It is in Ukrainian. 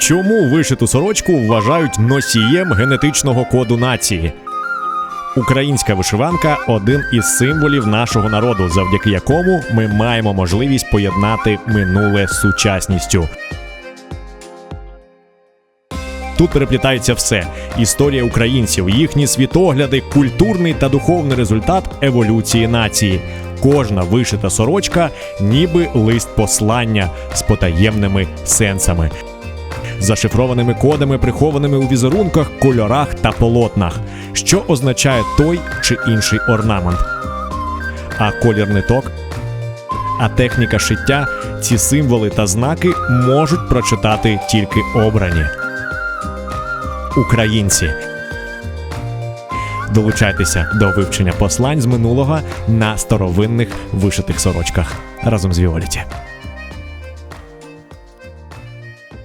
Чому вишиту сорочку вважають носієм генетичного коду нації? Українська вишиванка один із символів нашого народу, завдяки якому ми маємо можливість поєднати минуле з сучасністю. Тут переплітається все: історія українців, їхні світогляди, культурний та духовний результат еволюції нації. Кожна вишита сорочка, ніби лист послання з потаємними сенсами, зашифрованими кодами, прихованими у візерунках, кольорах та полотнах, що означає той чи інший орнамент. А колір ниток, а техніка шиття, ці символи та знаки можуть прочитати тільки обрані українці. Долучайтеся до вивчення послань з минулого на старовинних вишитих сорочках разом з Віоліті.